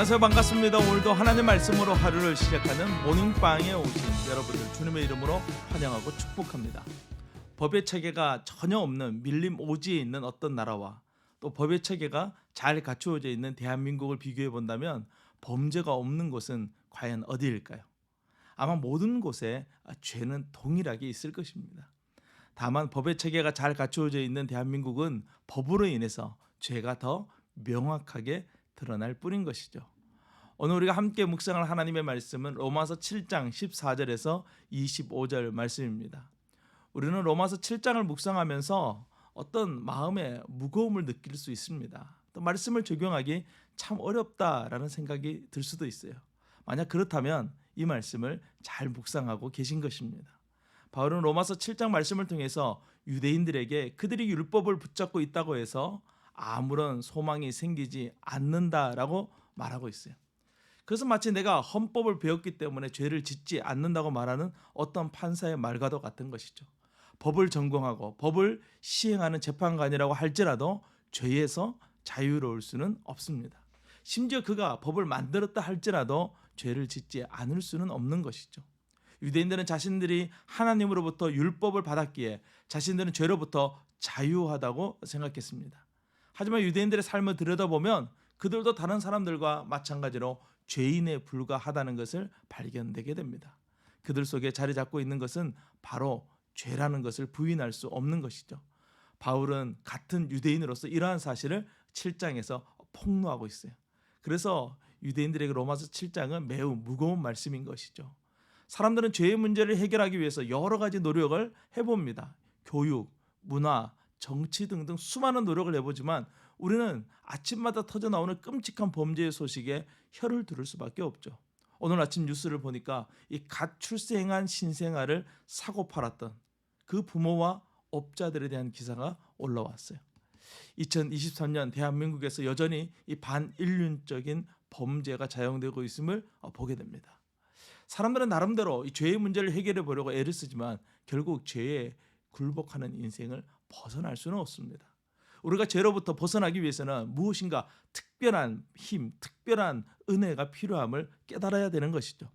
안녕하세요 반갑습니다 오늘도 하나님 말씀으로 하루를 시작하는 모닝빵에 오신 여러분들 주님의 이름으로 환영하고 축복합니다 법의 체계가 전혀 없는 밀림 오지에 있는 어떤 나라와 또 법의 체계가 잘 갖추어져 있는 대한민국을 비교해 본다면 범죄가 없는 곳은 과연 어디일까요? 아마 모든 곳에 죄는 동일하게 있을 것입니다. 다만 법의 체계가 잘 갖추어져 있는 대한민국은 법으로 인해서 죄가 더 명확하게 드러날 뿐인 것이죠. 오늘 우리가 함께 묵상할 하나님의 말씀은 로마서 7장 14절에서 25절 말씀입니다. 우리는 로마서 7장을 묵상하면서 어떤 마음의 무거움을 느낄 수 있습니다. 또 말씀을 적용하기 참 어렵다라는 생각이 들 수도 있어요. 만약 그렇다면 이 말씀을 잘 묵상하고 계신 것입니다. 바울은 로마서 7장 말씀을 통해서 유대인들에게 그들이 율법을 붙잡고 있다고 해서 아무런 소망이 생기지 않는다라고 말하고 있어요. 그래서 마치 내가 헌법을 배웠기 때문에 죄를 짓지 않는다고 말하는 어떤 판사의 말과도 같은 것이죠. 법을 전공하고 법을 시행하는 재판관이라고 할지라도 죄에서 자유로울 수는 없습니다. 심지어 그가 법을 만들었다 할지라도 죄를 짓지 않을 수는 없는 것이죠. 유대인들은 자신들이 하나님으로부터 율법을 받았기에 자신들은 죄로부터 자유하다고 생각했습니다. 하지만 유대인들의 삶을 들여다보면 그들도 다른 사람들과 마찬가지로 죄인에 불과하다는 것을 발견되게 됩니다. 그들 속에 자리 잡고 있는 것은 바로 죄라는 것을 부인할 수 없는 것이죠. 바울은 같은 유대인으로서 이러한 사실을 7장에서 폭로하고 있어요. 그래서 유대인들에게 로마서 7장은 매우 무거운 말씀인 것이죠. 사람들은 죄의 문제를 해결하기 위해서 여러 가지 노력을 해봅니다. 교육, 문화, 정치 등등 수많은 노력을 해보지만 우리는 아침마다 터져 나오는 끔찍한 범죄의 소식에 혀를 두를 수밖에 없죠. 오늘 아침 뉴스를 보니까 이 갓 출생한 신생아를 사고 팔았던 그 부모와 업자들에 대한 기사가 올라왔어요. 2023년 대한민국에서 여전히 이 반인륜적인 범죄가 자영되고 있음을 어, 보게 됩니다. 사람들은 나름대로 이 죄의 문제를 해결해 보려고 애를 쓰지만 결국 죄에 굴복하는 인생을 벗어날 수는 없습니다. 우리가 죄로부터 벗어나기 위해서는 무엇인가 특별한 힘, 특별한 은혜가 필요함을 깨달아야 되는 것이죠.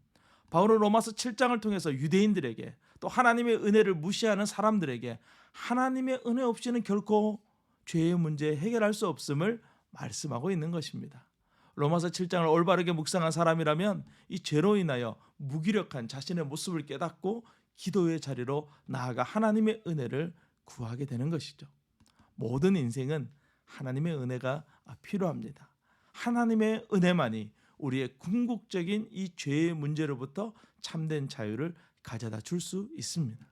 바울은 로마서 7장을 통해서 유대인들에게 또 하나님의 은혜를 무시하는 사람들에게 하나님의 은혜 없이는 결코 죄의 문제 해결할 수 없음을 말씀하고 있는 것입니다. 로마서 7장을 올바르게 묵상한 사람이라면 이 죄로 인하여 무기력한 자신의 모습을 깨닫고 기도의 자리로 나아가 하나님의 은혜를 구하게 되는 것이죠. 모든 인생은 하나님의 은혜가 필요합니다. 하나님의 은혜만이 우리의 궁극적인 이 죄의 문제로부터 참된 자유를 가져다 줄 수 있습니다.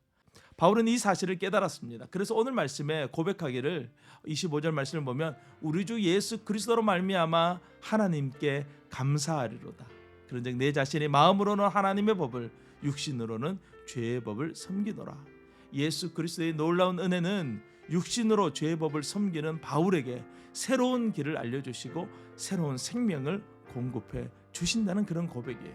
바울은 이 사실을 깨달았습니다. 그래서 오늘 말씀에 고백하기를 25절 말씀을 보면 우리 주 예수 그리스도로 말미암아 하나님께 감사하리로다. 그런즉 내 자신이 마음으로는 하나님의 법을 육신으로는 죄의 법을 섬기노라. 예수 그리스도의 놀라운 은혜는 육신으로 죄의 법을 섬기는 바울에게 새로운 길을 알려주시고 새로운 생명을 공급해 주신다는 그런 고백이에요.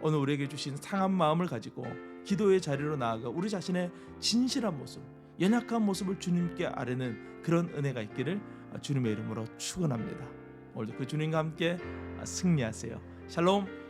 오늘 우리에게 주신 상한 마음을 가지고 기도의 자리로 나아가 우리 자신의 진실한 모습, 연약한 모습을 주님께 아뢰는 그런 은혜가 있기를 주님의 이름으로 축원합니다. 오늘도 그 주님과 함께 승리하세요. 샬롬.